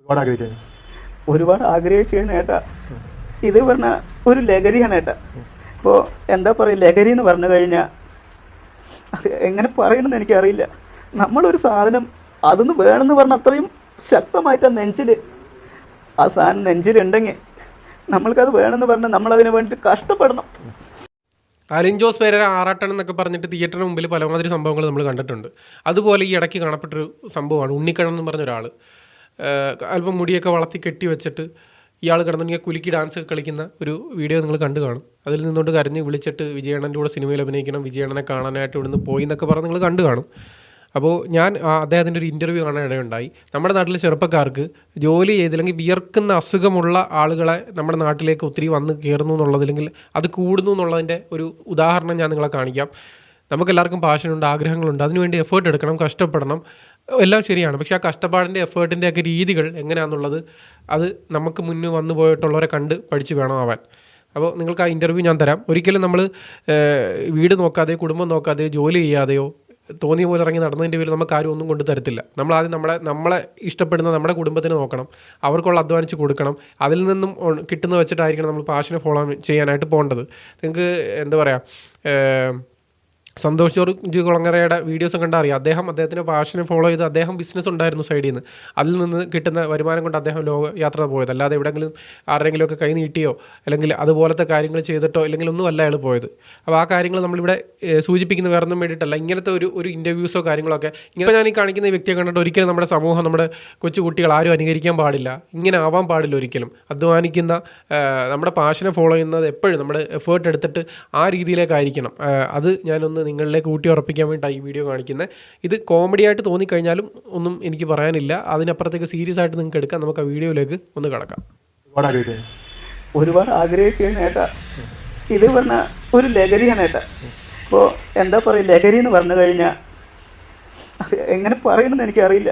ഒരുപാട് ആഗ്രഹിച്ചത് ഒരുപാട് ആഗ്രഹിച്ചു ഏട്ടാ. ഇത് പറഞ്ഞ ഒരു ലഹരിയാണ് ഏട്ടാ. ഇപ്പോൾ എന്താ പറയുക ലഹരി എന്ന് പറഞ്ഞു കഴിഞ്ഞാൽ അത് എങ്ങനെ പറയണമെന്ന് എനിക്കറിയില്ല. നമ്മളൊരു സാധനം അതൊന്ന് വേണമെന്ന് പറഞ്ഞ അത്രയും ശക്തമായിട്ട് ആ നെഞ്ചിൽ ആ സാധനം നെഞ്ചിലുണ്ടെങ്കിൽ നമ്മൾക്കത് വേണമെന്ന് പറഞ്ഞാൽ നമ്മളതിന് വേണ്ടിയിട്ട് കഷ്ടപ്പെടണം. അലിൻ ജോസ് പേരര ആറാട്ടണം എന്നൊക്കെ പറഞ്ഞിട്ട് തിയേറ്ററിന് മുമ്പിൽ പലമാതിരി സംഭവങ്ങൾ നമ്മൾ കണ്ടിട്ടുണ്ട്. അതുപോലെ ഈ ഇടയ്ക്ക് കാണപ്പെട്ടൊരു സംഭവമാണ് ഉണ്ണിക്കണ്ണൻ എന്ന് പറഞ്ഞ ഒരാൾ അല്പം മുടിയൊക്കെ വളർത്തി കെട്ടി വെച്ചിട്ട് ഇയാൾ കിടന്നിങ്ങനെ കുലുക്കി ഡാൻസ് ഒക്കെ കളിക്കുന്ന ഒരു വീഡിയോ നിങ്ങൾ കണ്ടു കാണും. അതിൽ നിന്നുകൊണ്ട് കരഞ്ഞ് വിളിച്ചിട്ട് വിജയണ്ണന്റെ കൂടെ സിനിമയിൽ അഭിനയിക്കണം വിജയണ്ണനെ കാണാനായിട്ട് ഇവിടുന്ന് പോയി എന്നൊക്കെ പറഞ്ഞ് നിങ്ങൾ കണ്ടു കാണും. അപ്പോൾ ഞാൻ അദ്ദേഹത്തിന്റെ ഒരു ഇന്റർവ്യൂ കാണാൻ ഇടയുണ്ടായി. നമ്മുടെ നാട്ടിലെ ചെറുപ്പക്കാർക്ക് ജോലി ചെയ്തില്ലെങ്കിൽ വിയർക്കുന്ന അസുഖമുള്ള ആളുകളെ നമ്മുടെ നാട്ടിലേക്ക് ഒത്തിരി വന്ന് കയറുന്നു എന്നുള്ളതില്ലെങ്കിൽ അത് കൂടുന്നു എന്നുള്ളതിന്റെ ഒരു ഉദാഹരണം ഞാൻ നിങ്ങളെ കാണിക്കാം. നമുക്കെല്ലാവർക്കും പാഷനുണ്ട് ആഗ്രഹങ്ങളുണ്ട്. അതിനുവേണ്ടി എഫേർട്ട് എടുക്കണം കഷ്ടപ്പെടണം. എല്ലാം ശരിയാണ്. പക്ഷെ ആ കഷ്ടപ്പാടിന്റെ എഫേർട്ടിന്റെ ഒക്കെ രീതികൾ എങ്ങനെയാണെന്നുള്ളത് അത് നമുക്ക് മുന്നേ വന്നു പോയിട്ടുള്ളവരെ കണ്ട് പഠിച്ച് വേണം ആവാൻ. അപ്പോൾ നിങ്ങൾക്ക് ആ ഇന്റർവ്യൂ ഞാൻ തരാം. ഒരിക്കലും നമ്മൾ വീട് നോക്കാതെ കുടുംബം നോക്കാതെ ജോലി ചെയ്യാതെയോ തോന്നിയ പോലെ ഇറങ്ങി നടന്നതിന്റെ പേരിൽ നമുക്ക് ആരും ഒന്നും കൊണ്ട് തരത്തില്ല. നമ്മൾ ആദ്യം നമ്മളെ നമ്മളെ ഇഷ്ടപ്പെടുന്ന നമ്മുടെ കുടുംബത്തിന് നോക്കണം. അവർക്കുള്ള അധ്വാനിച്ച് കൊടുക്കണം. അതിൽ നിന്നും കിട്ടുന്ന വെച്ചിട്ടായിരിക്കണം നമ്മൾ പാഷനെ ഫോളോ ചെയ്യാനായിട്ട് പോകേണ്ടത്. നിങ്ങൾക്ക് എന്താ പറയുക സന്തോഷ് ജോർജ് കുളങ്ങരയുടെ വീഡിയോസ് കണ്ടാൽ അറിയാം അദ്ദേഹം അദ്ദേഹത്തിന്റെ പാഷനെ ഫോളോ ചെയ്ത് അദ്ദേഹം ബിസിനസ് ഉണ്ടായിരുന്നു സൈഡിൽ നിന്ന് അതിൽ നിന്ന് കിട്ടുന്ന വരുമാനം കൊണ്ട് അദ്ദേഹം ലോക യാത്ര പോയത്. അല്ലാതെ എവിടെയെങ്കിലും ആരുടെയെങ്കിലുമൊക്കെ കൈ നീട്ടിയോ അല്ലെങ്കിൽ അതുപോലത്തെ കാര്യങ്ങൾ ചെയ്തിട്ടോ അല്ലെങ്കിൽ ഒന്നും അല്ല അയാൾ പോയത്. അപ്പോൾ ആ കാര്യങ്ങൾ നമ്മളിവിടെ സൂചിപ്പിക്കുന്ന വേറെ ഒന്നും വേണ്ടിയിട്ടല്ല. ഇങ്ങനത്തെ ഒരു ഒരു ഇന്റർവ്യൂസോ കാര്യങ്ങളൊക്കെ ഇങ്ങനെ ഞാൻ ഈ കാണിക്കുന്ന വ്യക്തിയെ കണ്ടിട്ട് ഒരിക്കലും നമ്മുടെ സമൂഹം നമ്മുടെ കൊച്ചു കുട്ടികൾ ആരും അനുകരിക്കാൻ പാടില്ല. ഇങ്ങനെ ആവാൻ പാടില്ല ഒരിക്കലും. അധ്വാനിക്കുന്ന നമ്മുടെ പാഷനെ ഫോളോ ചെയ്യുന്നത് എപ്പോഴും നമ്മുടെ എഫേർട്ട് എടുത്തിട്ട് ആ രീതിയിലേക്കായിരിക്കണം. അത് ഞാനൊന്ന് നിങ്ങളിലേക്ക് കൂട്ടി ഉറപ്പിക്കാൻ വേണ്ടിയിട്ടാണ് ഈ വീഡിയോ കാണിക്കുന്നത്. ഇത് കോമഡി ആയിട്ട് തോന്നിക്കഴിഞ്ഞാലും ഒന്നും എനിക്ക് പറയാനില്ല. അതിനപ്പുറത്തേക്ക് സീരിയസ് ആയിട്ട് നിങ്ങൾക്ക് എടുക്കാം. നമുക്ക് ആ വീഡിയോയിലേക്ക് ഒന്ന് കിടക്കാം. ഒരുപാട് ആഗ്രഹിച്ചു ഇത് പറഞ്ഞ ഒരു ലഹരിയാണ് ഏട്ടാ. ഇപ്പോൾ എന്താ പറയുക ലഹരി എന്ന് പറഞ്ഞു കഴിഞ്ഞാൽ എങ്ങനെ പറയണമെന്ന് എനിക്കറിയില്ല.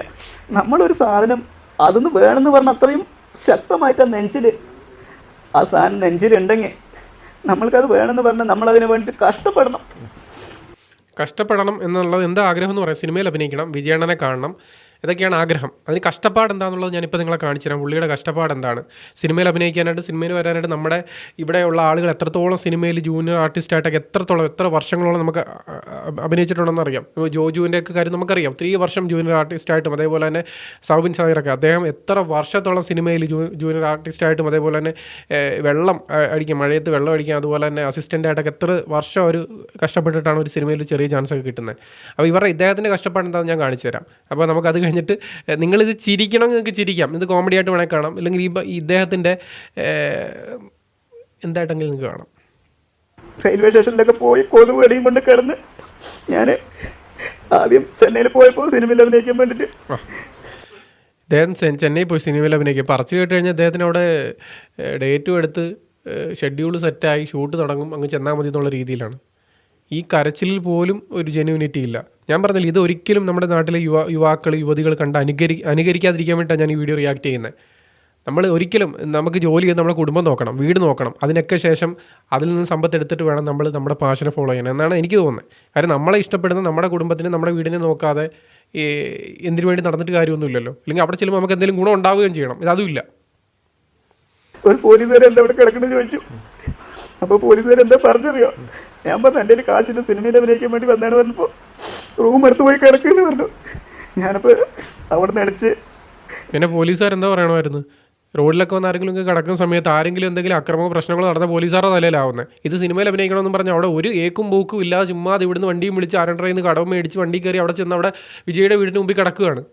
നമ്മളൊരു സാധനം അതൊന്ന് വേണമെന്ന് പറഞ്ഞ അത്രയും ശക്തമായിട്ട് ആ നെഞ്ചിൽ ആ സാധനം നെഞ്ചിലുണ്ടെങ്കിൽ നമ്മൾക്കത് വേണമെന്ന് പറഞ്ഞാൽ നമ്മളതിന് വേണ്ടിയിട്ട് കഷ്ടപ്പെടണം. കഷ്ടപ്പെടണം എന്നുള്ളത് എന്താ ആഗ്രഹം എന്ന് പറയാം. സിനിമയിൽ അഭിനയിക്കണം വിജയണ്ണനെ കാണണം ഇതൊക്കെയാണ് ആഗ്രഹം. അതിന് കഷ്ടപ്പാട് എന്താണെന്നുള്ളത് ഞാനിപ്പോൾ നിങ്ങളെ കാണിച്ചു തരാം. പുള്ളിയുടെ കഷ്ടപ്പാട് എന്താണ്? സിനിമയിൽ അഭിനയിക്കാനായിട്ട് സിനിമയിൽ വരാനായിട്ട് നമ്മുടെ ഇവിടെയുള്ള ആളുകൾ എത്രത്തോളം സിനിമയിൽ ജൂനിയർ ആർട്ടിസ്റ്റായിട്ടൊക്കെ എത്രത്തോളം എത്ര വർഷങ്ങളോളം നമുക്ക് അഭിനയിച്ചിട്ടുണ്ടെന്ന് അറിയാം. ജോജുവിന്റെ ഒക്കെ കാര്യം നമുക്കറിയാം. ഒത്തിരി വർഷം ജൂനിയർ ആർട്ടിസ്റ്റായിട്ടും അതേപോലെ തന്നെ സൗബിൻ സാഹിറൊക്കെ അദ്ദേഹം എത്ര വർഷത്തോളം സിനിമയിൽ ജൂനിയർ ആർട്ടിസ്റ്റായിട്ടും അതേപോലെ തന്നെ വെള്ളം അടിക്കും. മഴയത്ത് വെള്ളം അടിക്കാം. അതുപോലെ തന്നെ അസിസ്റ്റന്റായിട്ടൊക്കെ എത്ര വർഷം ഒരു കഷ്ടപ്പെട്ടിട്ടാണ് ഒരു സിനിമയിൽ ചെറിയ ചാൻസ് ഒക്കെ കിട്ടുന്നത്. അപ്പോൾ ഇവരുടെ ഇദ്ദേഹത്തിന്റെ കഷ്ടപ്പാട് എന്താണെന്ന് ഞാൻ കാണിച്ചു തരാം. അപ്പോൾ നമുക്കത് കഴിഞ്ഞിട്ട് നിങ്ങളിത് ചിരിക്കണം നിങ്ങൾക്ക് ചിരിക്കാം. ഇത് കോമഡി ആയിട്ട് വേണേൽ കാണാം. അല്ലെങ്കിൽ ഈ ഇദ്ദേഹത്തിന്റെ എന്തായിട്ടെങ്കിലും നിങ്ങൾക്ക് കാണാം. റെയിൽവേ സ്റ്റേഷനിലൊക്കെ പോയി കൊതു വെടിയും കൊണ്ട് കിടന്ന് ഞാൻ ആദ്യം ചെന്നൈയിൽ പോയപ്പോൾ സിനിമയിൽ അഭിനയിക്കാൻ വേണ്ടിയിട്ട് അദ്ദേഹം ചെന്നൈ പോയി സിനിമയിൽ അഭിനയിക്കുക പറച്ചു കേട്ട് കഴിഞ്ഞാൽ അദ്ദേഹത്തിന് അവിടെ ഡേറ്റും എടുത്ത് ഷെഡ്യൂൾ സെറ്റായി ഷൂട്ട് തുടങ്ങും അങ്ങ് ചെന്നാൽ മതി എന്നുള്ള രീതിയിലാണ്. ഈ കരച്ചിലിൽ പോലും ഒരു ജെന്യൂനിറ്റി ഇല്ല. ഞാൻ പറഞ്ഞില്ല ഇത് ഒരിക്കലും നമ്മുടെ നാട്ടിലെ യുവ യുവാക്കൾ യുവതികൾ കണ്ട് അനുകരി അനുകരിക്കാതിരിക്കാൻ വേണ്ടിയിട്ടാണ് ഞാൻ ഈ വീഡിയോ റിയാക്ട് ചെയ്യുന്നത്. നമ്മൾ ഒരിക്കലും നമുക്ക് ജോലി ചെയ്ത് നമ്മുടെ കുടുംബം നോക്കണം വീട് നോക്കണം. അതിനൊക്കെ ശേഷം അതിൽ നിന്ന് സമ്പത്ത് എടുത്തിട്ട് വേണം നമ്മൾ നമ്മുടെ പാഷനെ ഫോളോ ചെയ്യണം എന്നാണ് എനിക്ക് തോന്നുന്നത്. കാര്യം നമ്മളെ ഇഷ്ടപ്പെടുന്ന നമ്മുടെ കുടുംബത്തിന് നമ്മുടെ വീടിനെ നോക്കാതെ എന്തിനു വേണ്ടി നടന്നിട്ട് കാര്യമൊന്നുമില്ലല്ലോ. അല്ലെങ്കിൽ അവിടെ ചെല്ലുമ്പോൾ നമുക്ക് എന്തെങ്കിലും ഗുണം ഉണ്ടാവുകയും ചെയ്യണം. ഇതതും ഇല്ല ഒരു പോലീസുകാരെ എന്താ ഇവിടെ കിടക്കണെന്ന് ചോദിച്ചു. അപ്പോൾ പോലീസുകാരെന്താ പറഞ്ഞറിയോ? ഞാൻ പറഞ്ഞു എന്റെ കാശിന്റെ സിനിമയിൽ അഭിനയിക്കാൻ വേണ്ടി വന്നാണ് പറഞ്ഞപ്പോൾ റൂം എടുത്ത് പോയി കിടക്കുന്നു പറഞ്ഞു. ഞാനപ്പോൾ അവിടെ നിന്ന് അടിച്ച് പിന്നെ പോലീസുകാർ എന്താ പറയണമായിരുന്നു? റോഡിലൊക്കെ വന്ന് ആരെങ്കിലും കിടക്കുന്ന സമയത്ത് ആരെങ്കിലും എന്തെങ്കിലും അക്രമ പ്രശ്നങ്ങൾ നടന്ന പോലീസുകാരുടെ തലയിലാവുന്നത് ഇത് സിനിമയിൽ അഭിനയിക്കണമെന്ന് പറഞ്ഞാൽ അവിടെ ഒരു ഏക്കും പോക്കും ഇല്ലാതെ ചുമ്മാതെ ഇവിടുന്ന് വണ്ടിയും വിളിച്ച് ആരണ്ടറയിൽ നിന്ന് കടവും മേടിച്ച് വണ്ടി കയറി അവിടെ ചെന്ന് അവിടെ വിജയുടെ വീടിന് മുമ്പിൽ കിടക്കുകയാണ്.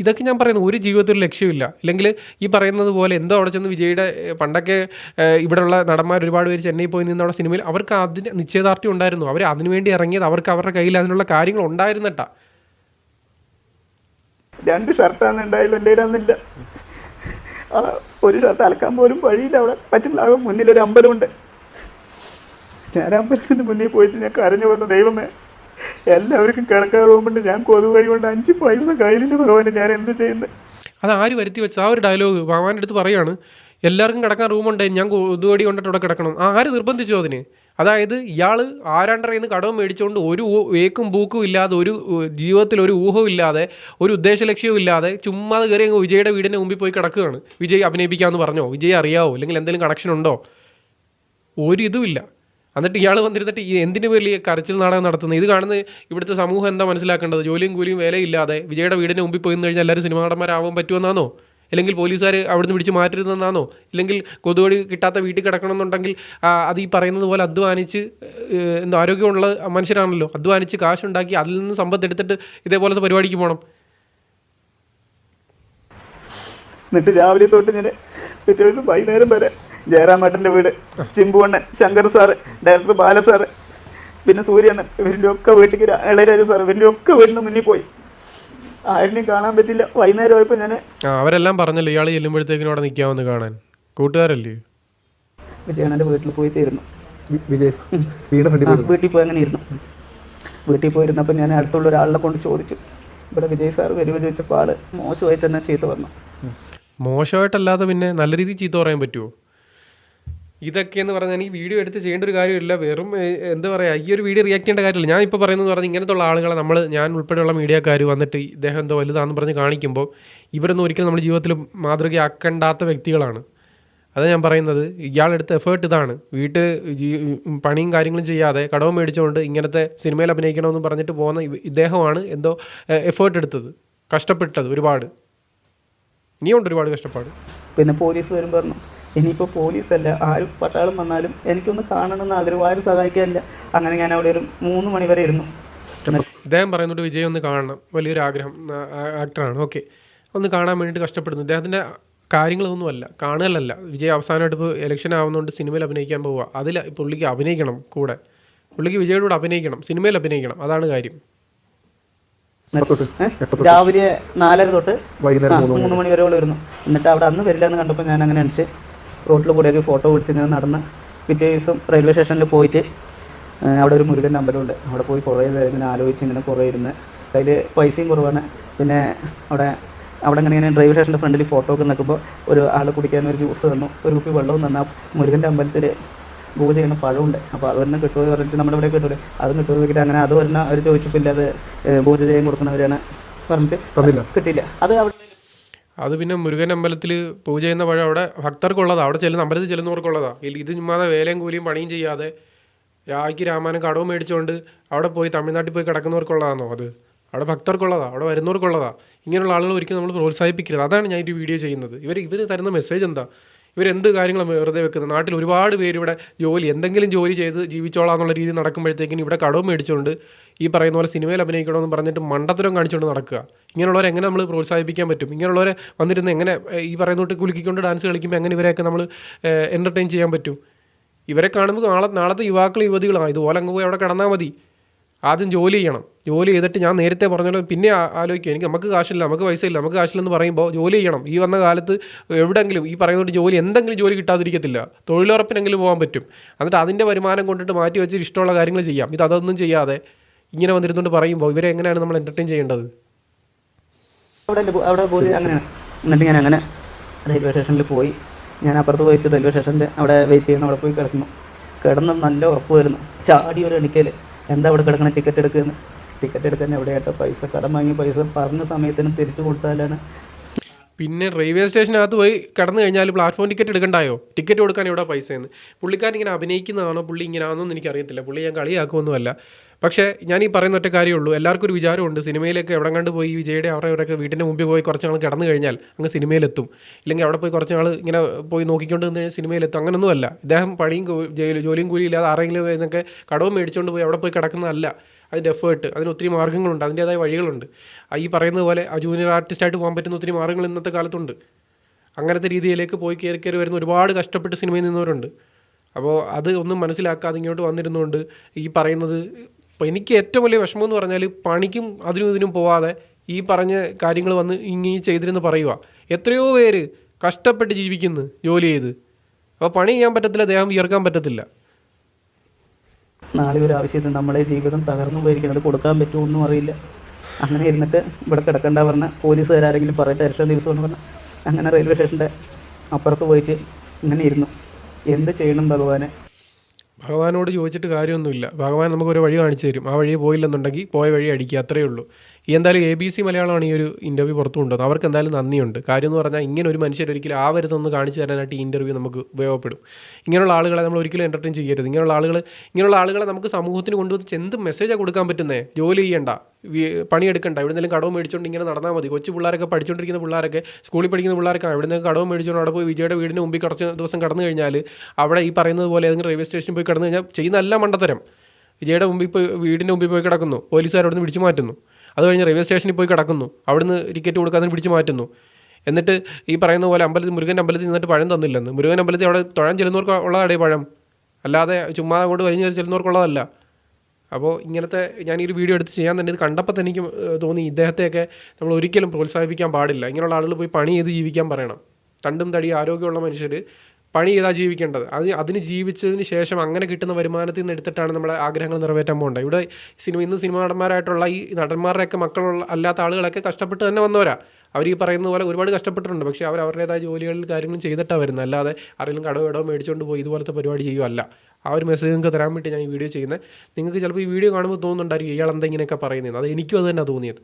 ഇതൊക്കെ ഞാൻ പറയുന്നത് ഒരു ജീവിതത്തിൽ ഒരു ലക്ഷ്യമില്ല. ഇല്ലെങ്കിൽ ഈ പറയുന്നത് പോലെ എന്തോ അവിടെ ചെന്ന് വിജയുടെ പണ്ടൊക്കെ ഇവിടെയുള്ള നടന്മാർ ഒരുപാട് പേര് ചെന്നൈ പോയി നിന്നവിടെ സിനിമയിൽ അവർക്ക് അതിന് നിശ്ചയദാർഢ്യം ഉണ്ടായിരുന്നു. അവർ അതിനുവേണ്ടി ഇറങ്ങിയത് അവർക്ക് അവരുടെ കയ്യിൽ അതിനുള്ള കാര്യങ്ങൾ ഉണ്ടായിരുന്നിട്ടാ. രണ്ട് ഷർട്ടാണ് ഉണ്ടായാലും എന്റെ കയ്യിലൊന്നുമില്ല ആ ഒരു ഷർട്ട് അലക്കാൻ പോലും വഴിയില്ല അവിടെ. പറ്റില്ല മുന്നിൽ മുന്നിലൊരു അമ്പലമുണ്ട്. ഞാൻ അമ്പലത്തിന്റെ മുന്നിൽ പോയിട്ട് ഞാൻ കരഞ്ഞു പറഞ്ഞു ദൈവമേ എല്ലാവർക്കും കിടക്കാൻ റൂമുണ്ട് ഞാൻ കൊതു വഴി കൊണ്ട് അഞ്ച് പൈസ കയ്യിലില്ല ഭഗവാനെ ഞാൻ എന്ത് ചെയ്യുന്നത് അത് ആര് വരുത്തി വെച്ചത് ആ ഒരു ഡയലോഗ് ഭഗവാന്റെ അടുത്ത് പറയാണ് എല്ലാവർക്കും കിടക്കാൻ റൂമുണ്ട് ഞാൻ ഇതുവടി കൊണ്ടിട്ട് അവിടെ കിടക്കണം. ആര് നിർബന്ധിച്ചു അതിന്? അതായത് ഇയാൾ ആരാണ്ടറിൽ നിന്ന് കടവും മേടിച്ചുകൊണ്ട് ഒരു വേക്കും ബൂക്കും ഇല്ലാതെ ഒരു ജീവിതത്തിൽ ഒരു ഊഹവും ഇല്ലാതെ ഒരു ഉദ്ദേശ ലക്ഷ്യവും ഇല്ലാതെ ചുമ്മാ കയറി അങ്ങ് വിജയുടെ വീടിന്റെ മുമ്പിൽ പോയി കിടക്കുകയാണ്. വിജയ് അഭിനയിപ്പിക്കാമെന്ന് പറഞ്ഞോ? വിജയ് അറിയാവോ? അല്ലെങ്കിൽ എന്തെങ്കിലും കണക്ഷൻ ഉണ്ടോ? ഒരു ഇതുമില്ല എന്നിട്ട് ഇയാൾ വന്നിരുന്നിട്ട് ഈ എന്തിനു ഈ കരച്ചിൽ നാടകം നടത്തുന്നത് ഇത് കാണുന്ന ഇവിടുത്തെ സമൂഹം എന്താ മനസ്സിലാക്കേണ്ടത്? ജോലിയും കൂലിയും വേലയില്ലാതെ വിജയുടെ വീടിന് മുമ്പിൽ പോയി കഴിഞ്ഞാൽ എല്ലാവരും സിനിമാ നടന്മാരാവാൻ പറ്റുമെന്നാണോ? അല്ലെങ്കിൽ പോലീസുകാർ അവിടുന്ന് പിടിച്ച് മാറ്റരുതെന്നാണോ ഇല്ലെങ്കിൽ കൊതുകടി കിട്ടാത്ത വീട്ടിൽ കിടക്കണമെന്നുണ്ടെങ്കിൽ അത് ഈ പറയുന്നത് പോലെ അധ്വാനിച്ച് എന്താ ആരോഗ്യമുള്ള മനുഷ്യരാണല്ലോ. അധ്വാനിച്ച് കാശുണ്ടാക്കി അതിൽ നിന്ന് സമ്പത്ത് എടുത്തിട്ട് ഇതേപോലത്തെ പരിപാടിക്ക് പോകണം എന്നിട്ട് രാവിലെ തൊട്ട് ഞാൻ വൈകുന്നേരം വരെ ജയറാമേട്ടന്റെ വീട് ചിമ്പുവണ്ണൻ Shankar sir director Bala sir പിന്നെ സൂര്യണ്ണൻ ഇവരിന്റെ ഒക്കെ വീട്ടിലേക്ക് ഇളയരാജ സാറ് ഇവരിന്റെ ഒക്കെ വീടിന് മുന്നിൽ പോയി. ആരിനെയും കാണാൻ പറ്റില്ല. വൈകുന്നേരം ആയപ്പോൾ ഞാൻ അവരെല്ലാം പറഞ്ഞല്ലോ ഇയാൾ ചെല്ലുമ്പോഴത്തേക്കിനും അവിടെ നിൽക്കാമെന്ന് കാണാൻ. കൂട്ടുകാരല്ലേ? വിജയണ്ണന്റെ വീട്ടിൽ പോയി തീരുന്നു വീട്ടിൽ പോയി അങ്ങനെ ഇരുന്നു. വീട്ടിൽ പോയിരുന്നപ്പോൾ ഞാൻ അടുത്തുള്ള ഒരാളിനെ കൊണ്ട് ചോദിച്ചു. ഇവിടെ വിജയ് സാർ വരുമ്പോൾ ചോദിച്ചപ്പോൾ ആൾ മോശമായിട്ട് തന്നെ ചീത്ത വന്നു മോശമായിട്ടല്ലാതെ പിന്നെ നല്ല രീതിയിൽ ചീത്ത പറയാൻ പറ്റുമോ ഇതൊക്കെയെന്ന് പറഞ്ഞാൽ ഈ വീഡിയോ എടുത്ത് ചെയ്യേണ്ട ഒരു കാര്യമില്ല. വെറും എന്താ പറയുക ഈ ഒരു വീഡിയോ റിയാക്ട് ചെയ്യേണ്ട കാര്യമില്ല. ഞാൻ ഇപ്പോൾ പറയുന്നത് പറഞ്ഞാൽ ഇങ്ങനത്തെ ഉള്ള ആളുകളെ നമ്മൾ ഞാൻ ഉൾപ്പെടെയുള്ള മീഡിയക്കാർ വന്നിട്ട് ഇദ്ദേഹം എന്തോ വലുതാണെന്ന് പറഞ്ഞ് കാണിക്കുമ്പോൾ ഇവരൊന്നും ഒരിക്കലും നമ്മുടെ ജീവിതത്തിൽ മാതൃകയാക്കേണ്ടാത്ത വ്യക്തികളാണ്. അതാണ് ഞാൻ പറയുന്നത്. ഇയാളെടുത്ത എഫേർട്ട് ഇതാണ്. വീട്ടിൽ പണിയും കാര്യങ്ങളും ചെയ്യാതെ കടവും മേടിച്ചുകൊണ്ട് ഇങ്ങനത്തെ സിനിമയിൽ അഭിനയിക്കണമെന്ന് പറഞ്ഞിട്ട് പോകുന്ന ഇദ്ദേഹമാണ് എന്തോ എഫേർട്ട് എടുത്തത്. കഷ്ടപ്പെട്ടത് ഒരുപാട്. ഇനിയുണ്ട് ഒരുപാട് കഷ്ടപ്പാട്. പിന്നെ പോലീസ് വരും പറഞ്ഞു? ഇനിയിപ്പോൾ പോലീസല്ല? ആര് പട്ടാളം വന്നാലും എനിക്കൊന്ന് കാണണമെന്ന് ആഗ്രഹം. ആരും സഹായിക്കാനില്ല. അങ്ങനെ ഞാൻ അവിടെ ഒരു മൂന്ന് മണി വരെ ഇരുന്നു. അദ്ദേഹം ഇദ്ദേഹം പറയുന്നുണ്ട് വിജയ് ഒന്ന് കാണണം. വലിയൊരു ആഗ്രഹം ആക്ടറാണ്. ഓക്കെ. ഒന്ന് കാണാൻ വേണ്ടിയിട്ട് കഷ്ടപ്പെടുന്നു. ഇദ്ദേഹത്തിന്റെ കാര്യങ്ങളൊന്നുമല്ല കാണുകയല്ല വിജയ് അവസാനമായിട്ട് ഇപ്പോൾ ഇലക്ഷൻ ആവുന്നതുകൊണ്ട് സിനിമയിൽ അഭിനയിക്കാൻ പോവുക. അതിൽ പുള്ളിക്ക് അഭിനയിക്കണം കൂടെ. പുള്ളിക്ക് വിജയുടെ കൂടെ അഭിനയിക്കണം. സിനിമയിൽ അഭിനയിക്കണം. അതാണ് കാര്യം. രാവിലെ നാലര തൊട്ട് വൈകുന്നേരം മൂന്ന് മണി വരെ ഇരുന്നു. എന്നിട്ട് അവിടെ അന്ന് വരില്ല എന്ന് കണ്ടപ്പോൾ ഞാൻ അങ്ങനെ അടിച്ച് റോട്ടിൽ കൂടെ ഒരു ഫോട്ടോ പിടിച്ച് ഞാൻ നടന്ന് പിറ്റേ ദിവസം റെയിൽവേ സ്റ്റേഷനിൽ പോയിട്ട് അവിടെ ഒരു മുരുകന്റെ അമ്പലമുണ്ട് അവിടെ പോയി കുറേ പേര് ഇങ്ങനെ ആലോചിച്ച് ഇങ്ങനെ കുറേ ഇരുന്ന്. അതിൽ പൈസയും കുറവാണ്. പിന്നെ അവിടെ അവിടെ ഇങ്ങനെ ഇങ്ങനെ റെയിൽവേ സ്റ്റേഷന്റെ ഫ്രണ്ടിൽ ഫോട്ടോ ഒക്കെ നിൽക്കുമ്പോൾ ഒരു ആൾ കുടിക്കാൻ ഒരു ജ്യൂസ് തന്നു. ഒരു കുപ്പി വെള്ളവും തന്നാൽ മുരുകന്റെ അമ്പലത്തിൽ പൂജ ചെയ്യുന്ന പഴമുണ്ട് അപ്പോൾ അത് തന്നെ കിട്ടുമെന്ന് പറഞ്ഞിട്ട് നമ്മുടെ ഇവിടെ കിട്ടൂലേ. അത് കിട്ടുമെന്ന് വെച്ചിട്ട് അങ്ങനെ അത് വരുന്ന അവർ ചോദിച്ചപ്പോൾ ഇല്ല അത് പൂജ ചെയ്യാൻ കൊടുക്കുന്നവരാണ് പറഞ്ഞിട്ട് കിട്ടിയില്ല. അത് അവിടെ അത് പിന്നെ മുരുകൻ അമ്പലത്തിൽ പൂജ ചെയ്യുന്ന പഴം അവിടെ ഭക്തർക്കുള്ളതാണ് അവിടെ ചെല്ലുന്ന അമ്പലത്തിൽ ചെല്ലുന്നവർക്കുള്ളതാണ് ഇത് ചുമ്മാതെ വേലയും കൂലിയും പണിയും ചെയ്യാതെ രാഖി രാമാനും കടവും മേടിച്ചുകൊണ്ട് അവിടെ പോയി തമിഴ്നാട്ടിൽ പോയി കിടക്കുന്നവർക്കുള്ളതാണോ അത്? അവിടെ ഭക്തർക്കുള്ളതാണ് അവിടെ വരുന്നവർക്കുള്ളതാണ് ഇങ്ങനെയുള്ള ആളുകൾ ഒരിക്കലും നമ്മൾ പ്രോത്സാഹിപ്പിക്കരുത്. അതാണ് ഞാൻ ഈ വീഡിയോ ചെയ്യുന്നത്. ഇവർ ഇവർ തരുന്ന മെസ്സേജ് എന്താ? ഇവരെന്ത് കാര്യങ്ങളും വെറുതെ വെക്കുന്നത്? നാട്ടിൽ ഒരുപാട് പേര് ഇവിടെ ജോലി എന്തെങ്കിലും ജോലി ചെയ്ത് ജീവിച്ചോളാം എന്നുള്ള രീതിയിൽ നടക്കുമ്പോഴത്തേക്കിനും ഇവിടെ കടവും മേടിച്ചുകൊണ്ട് ഈ പറയുന്ന പോലെ സിനിമയിൽ അഭിനയിക്കണമെന്ന് പറഞ്ഞിട്ട് മണ്ടത്തരം കാണിച്ചുകൊണ്ട് നടക്കുക. ഇങ്ങനെയുള്ളവരെ എങ്ങനെ നമ്മൾ പ്രോത്സാഹിപ്പിക്കാൻ പറ്റും? ഇങ്ങനെയുള്ളവരെ വന്നിരുന്ന് എങ്ങനെ ഈ പറയുന്ന തൊട്ട് കുലുക്കിക്കൊണ്ട് ഡാൻസ് കളിക്കുമ്പോൾ എങ്ങനെ ഇവരെയൊക്കെ നമ്മൾ എന്റർടൈൻ ചെയ്യാൻ പറ്റും? ഇവരെ കാണുമ്പോൾ നാളെ നാളത്തെ യുവാക്കൾ യുവതികളാണ് ഇതുപോലെ അങ്ങ് പോയി അവിടെ കിടന്നാൽ മതി. ആദ്യം ജോലി ചെയ്യണം. ജോലി ചെയ്തിട്ട് ഞാൻ നേരത്തെ പറഞ്ഞല്ലോ പിന്നെ ആലോചിക്കും ആലോചിക്കുക. എനിക്ക് നമുക്ക് കാശില്ല നമുക്ക് പൈസ ഇല്ല നമുക്ക് കാശില്ലെന്ന് പറയുമ്പോൾ ജോലി ചെയ്യണം. ഈ വന്ന കാലത്ത് എവിടെങ്കിലും ഈ പറയുന്നത് ജോലി എന്തെങ്കിലും ജോലി കിട്ടാതിരിക്കത്തില്ല. തൊഴിലുറപ്പിനെങ്കിലും പോകാൻ പറ്റും. എന്നിട്ട് അതിന്റെ വരുമാനം കൊണ്ടിട്ട് മാറ്റി വെച്ച് ഇഷ്ടമുള്ള കാര്യങ്ങൾ ചെയ്യാം. ഇത് അതൊന്നും ചെയ്യാതെ ഇങ്ങനെ വന്നിരുന്നുകൊണ്ട് പറയുമ്പോൾ ഇവരെ എങ്ങനെയാണ് നമ്മൾ എന്റർടൈൻ ചെയ്യേണ്ടത്? അവിടെ അവിടെ അങ്ങനെയാണ്. എന്നിട്ട് ഞാൻ അങ്ങനെ റെയിൽവേ സ്റ്റേഷനിൽ പോയി. ഞാൻ അപ്പുറത്ത് പോയിട്ട് റെയിൽവേ സ്റ്റേഷന്റെ അവിടെ വെയിറ്റ് ചെയ്യണം അവിടെ പോയി കിടക്കുന്നു കിടന്ന് നല്ല ഉറപ്പ് വരുന്നു. ചാടി ഒരു എണിക്കൽ എന്താ അവിടെ കിടക്കണ? ടിക്കറ്റ് എടുക്കുന്നത് ടിക്കറ്റ് എടുക്കാൻ എവിടെയായിട്ടോ പൈസ കടം വാങ്ങിയ പൈസ പറഞ്ഞ സമയത്തിന് തിരിച്ചു കൊടുത്താലാണ് പിന്നെ റെയിൽവേ സ്റ്റേഷനകത്ത് പോയി കടന്നു കഴിഞ്ഞാൽ പ്ലാറ്റ്ഫോം ടിക്കറ്റ് എടുക്കണ്ടായോ? ടിക്കറ്റ് കൊടുക്കാൻ എവിടെ പൈസയെന്ന് പുള്ളിക്കാരൻ ഇങ്ങനെ അഭിനയിക്കുന്നതാണോ? പുള്ളി ഇങ്ങനെ ആണെന്നൊന്നും എനിക്കറിയത്തില്ല. പുള്ളി ഞാൻ കളിയാക്കുമൊന്നുമല്ല പക്ഷേ ഞാൻ ഈ പറയുന്ന ഒറ്റ കാര്യമുള്ളൂ എല്ലാവർക്കും ഒരു വിചാരമുണ്ട്. സിനിമയിലേക്ക് എവിടെ കണ്ട് പോയി വിജയുടെ അവരുടെ ഇവരൊക്കെ വീട്ടിന്റെ മുമ്പിൽ പോയി കുറച്ച് നാൾ കിടന്നു കഴിഞ്ഞാൽ അങ്ങ് സിനിമയിലെത്തും. ഇല്ലെങ്കിൽ അവിടെ പോയി കുറച്ച് നാൾ ഇങ്ങനെ പോയി നോക്കിക്കൊണ്ട് നിന്ന് കഴിഞ്ഞാൽ സിനിമയിലെത്തും. അങ്ങനൊന്നുമല്ല. ഇദ്ദേഹം പണിയും ജോലിയും കൂലിയില്ലാതെ ആരെങ്കിലും എന്നൊക്കെ കടവും മേടിച്ചുകൊണ്ട് പോയി അവിടെ പോയി കിടക്കുന്നതല്ല. അതിന്റെ എഫേർട്ട് അതിന് ഒത്തിരി മാർഗങ്ങളുണ്ട് അതിന്റേതായ വഴികളുണ്ട്. ഈ പറയുന്നത് പോലെ ആ ജൂനിയർ ആർട്ടിസ്റ്റായിട്ട് പോകാൻ പറ്റുന്ന ഒത്തിരി മാർഗങ്ങൾ ഇന്നത്തെ കാലത്തുണ്ട്. അങ്ങനത്തെ രീതിയിലേക്ക് പോയി കയറി കയറി വരുന്ന ഒരുപാട് കഷ്ടപ്പെട്ട് സിനിമയിൽ നിന്നവരുണ്ട്. അപ്പോൾ അത് ഒന്നും മനസ്സിലാക്കാതെ ഇങ്ങോട്ട് വന്നിരുന്നുകൊണ്ട് ഈ പറയുന്നത് ഇപ്പോൾ എനിക്ക് ഏറ്റവും വലിയ വിഷമം എന്ന് പറഞ്ഞാൽ പണിക്കും അതിനും ഇതിനും പോവാതെ ഈ പറഞ്ഞ കാര്യങ്ങൾ വന്ന് ഇങ്ങനെ ചെയ്തിരുന്ന് പറയുക. എത്രയോ പേര് കഷ്ടപ്പെട്ട് ജീവിക്കുന്നു ജോലി ചെയ്ത്. അപ്പോൾ പണി ചെയ്യാൻ പറ്റത്തില്ല ദേഹം വിയർക്കാൻ പറ്റത്തില്ല. നാളെ ഒരു ആവശ്യത്തിന് നമ്മളെ ജീവിതം തകർന്നു പോയിരിക്കുന്നത് കൊടുക്കാൻ പറ്റുമോ ഒന്നും അറിയില്ല. അങ്ങനെ ഇരുന്നിട്ട് ഇവിടെ കിടക്കണ്ട പറഞ്ഞ പോലീസുകാരെങ്കിലും പറയട്ടെ ഇരട്ട ദിവസം എന്ന് പറഞ്ഞാൽ അങ്ങനെ റെയിൽവേ സ്റ്റേഷന്റെ അപ്പുറത്ത് പോയിട്ട് ഇങ്ങനെ ഇരുന്നു. എന്ത് ചെയ്യണം ഭഗവാനെ? ഭഗവാനോട് ചോദിച്ചിട്ട് കാര്യമൊന്നുമില്ല. ഭഗവാൻ നമുക്കൊരു വഴി കാണിച്ചു തരും. ആ വഴി പോയില്ലെന്നുണ്ടെങ്കിൽ പോയ വഴി അടിക്കുക അത്രയേ ഉള്ളൂ. ഈ എന്തായാലും എ ബി സി മലയാളമാണ് ഈ ഒരു ഇന്റർവ്യൂ പുറത്തു കൊണ്ടുവന്നത്. അവർക്ക് എന്തായാലും നന്ദിയുണ്ട്. കാര്യം എന്ന് പറഞ്ഞാൽ ഇങ്ങനെ ഒരു മനുഷ്യർ ഒരിക്കലും ആവരുതെന്ന് കാണിച്ചു തരാനായിട്ട് ഈ ഇന്റർവ്യൂ നമുക്ക് ഉപയോഗപ്പെടും. ഇങ്ങനെയുള്ള ആളുകളെ നമ്മൾ ഒരിക്കലും എന്റർടൈൻ ചെയ്യരുത്. ഇങ്ങനെയുള്ള ആളുകൾ ഇങ്ങനെയുള്ള ആളുകളെ നമുക്ക് സമൂഹത്തിന് കൊണ്ടുവന്ന് എന്ത് മെസ്സേജാണ് കൊടുക്കാൻ പറ്റുന്നത് ജോലി ചെയ്യണ്ട. വി- ഇവിടെ നിന്നെങ്കിലും കടവ് മേടിച്ചുകൊണ്ട് ഇങ്ങനെ നടന്നാൽ മതി. കൊച്ചു പിള്ളേരൊക്കെ പഠിച്ചുകൊണ്ടിരിക്കുന്ന പിള്ളേരൊക്കെ സ്കൂളിൽ പഠിക്കുന്ന പിള്ളേരൊക്കെ എവിടെ നിന്ന് കടവ് മേടിച്ചുകൊണ്ട് അവിടെ പോയി വിജയുടെ വീടിന് മുമ്പിൽ കുറച്ച് ദിവസം കടന്നു കഴിഞ്ഞാൽ അവിടെ ഈ പറയുന്നത് പോലെ ഏതെങ്കിലും റെയിൽവേ സ്റ്റേഷനിൽ പോയി കടന്നു കഴിഞ്ഞാൽ ചെയ്യുന്ന എല്ലാ മണ്ടത്തരം. വിജയുടെ മുമ്പിൽ പോയി വീടിന്റെ മുമ്പിൽ പോയി കിടക്കുന്നു. പോലീസുകാർ അവിടെ നിന്ന് പിടിച്ചു മാറ്റുന്നു. അത് കഴിഞ്ഞ് റെയിൽവേ സ്റ്റേഷനിൽ പോയി കിടക്കുന്നു. അവിടുന്ന് ടിക്കറ്റ് കൊടുക്കാതെ പിടിച്ചു മാറ്റുന്നു. എന്നിട്ട് ഈ പറയുന്ന പോലെ അമ്പലത്തിൽ മുരുകന്റെ അമ്പലത്തിൽ നിന്നിട്ട് പഴം തന്നില്ലെന്ന്. മുരുകൻ അമ്പലത്തിൽ അവിടെ തൊഴാൻ ചെല്ലുന്നവർക്ക് ഉള്ളതാടേ പഴം. അല്ലാതെ ചുമ്മാ അങ്ങോട്ട് വലിഞ്ഞ് ചെല്ലുന്നവർക്കുള്ളതല്ല. അപ്പോൾ ഇങ്ങനത്തെ ഞാൻ ഈ ഒരു വീഡിയോ എടുത്ത് ചെയ്യാൻ തന്നെ ഇത് കണ്ടപ്പോൾ തന്നെ എനിക്ക് തോന്നി ഇദ്ദേഹത്തെയൊക്കെ നമ്മൾ ഒരിക്കലും പ്രോത്സാഹിപ്പിക്കാൻ പാടില്ല. ഇങ്ങനെയുള്ള ആളുകൾ പോയി പണി ചെയ്ത് ജീവിക്കാൻ പറയണം. തണ്ടും തടി ആരോഗ്യമുള്ള മനുഷ്യർ പണി ചെയ്താൽ ജീവിക്കേണ്ടത്? അത് അതിന് ജീവിച്ചതിന് ശേഷം അങ്ങനെ കിട്ടുന്ന വരുമാനത്തിൽ നിന്ന് എടുത്തിട്ടാണ് നമ്മുടെ ആഗ്രഹങ്ങൾ നിറവേറ്റാൻ പോകേണ്ടത്. ഇവിടെ സിനിമ ഇന്ന് സിനിമ നടന്മാരായിട്ടുള്ള ഈ നടന്മാരുടെയൊക്കെ മക്കളുള്ള അല്ലാത്ത ആളുകളൊക്കെ കഷ്ടപ്പെട്ട് തന്നെ വന്നവരാ. അവർ ഈ പറയുന്ന പോലെ ഒരുപാട് കഷ്ടപ്പെട്ടിട്ടുണ്ട്. പക്ഷേ അവർ അവരുടേതായ ജോലികളിൽ കാര്യങ്ങളും ചെയ്തിട്ടാണ് വരുന്നത്. അല്ലാതെ ആരെങ്കിലും കടവ് ഇടവോ മേടിച്ചുകൊണ്ട് പോയി ഇതുപോലത്തെ പരിപാടി ചെയ്യുമല്ല ആ ഒരു മെസ്സേജ് നിങ്ങൾക്ക് തരാൻ വേണ്ടി ഞാൻ ഈ വീഡിയോ ചെയ്യുന്നത്. നിങ്ങൾക്ക് ചിലപ്പോൾ ഈ വീഡിയോ കാണുമ്പോൾ തോന്നുന്നുണ്ടായിരിക്കും ഇയാൾ എന്താ ഇങ്ങനെയൊക്കെ പറയുന്നത് അത് എനിക്കും അത് തന്നെ തോന്നിയത്.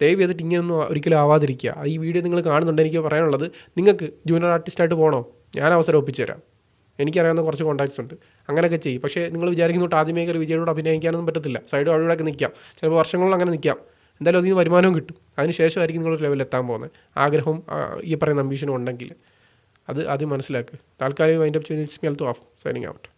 ദയവ് ചെയ്തിട്ട് ഇങ്ങനെയൊന്നും ഒരിക്കലും ആവാതിരിക്കുക. ഈ വീഡിയോ നിങ്ങൾ കാണുന്നുണ്ട് എനിക്ക് പറയാനുള്ളത്. നിങ്ങൾക്ക് ജൂനിയർ ആർട്ടിസ്റ്റായിട്ട് പോകണോ? ഞാൻ അവസരം ഒപ്പിച്ചു തരാം എനിക്കറിയാവുന്ന കുറച്ച് കോൺടാക്ട്സ് ഉണ്ട്. അങ്ങനെയൊക്കെ ചെയ്യും. പക്ഷേ നിങ്ങൾ വിചാരിക്കുന്നുണ്ട് ആദ്യമേ കയറി വിജയോട് അഭിനയിക്കാനൊന്നും പറ്റത്തില്ല. സൈഡ് വഴിയോടൊക്കെ നിൽക്കാം. ചിലപ്പോൾ വർഷങ്ങളിൽ അങ്ങനെ നിൽക്കാം. എന്തായാലും അതിന് വരുമാനവും കിട്ടും. അതിനുശേഷമായിരിക്കും നിങ്ങളൊരു ലെവലിൽ എത്താൻ പോകുന്നത്. ആഗ്രഹവും ഈ പറയുന്ന അംബീഷനും ഉണ്ടെങ്കിൽ. അത് ആദ്യം മനസ്സിലാക്കുക താൽക്കാലികം വൈൻഡപ്പ് ചെയ്യുന്ന സ്മെൽ ഓഫ് സൈനിങ് ഔട്ട്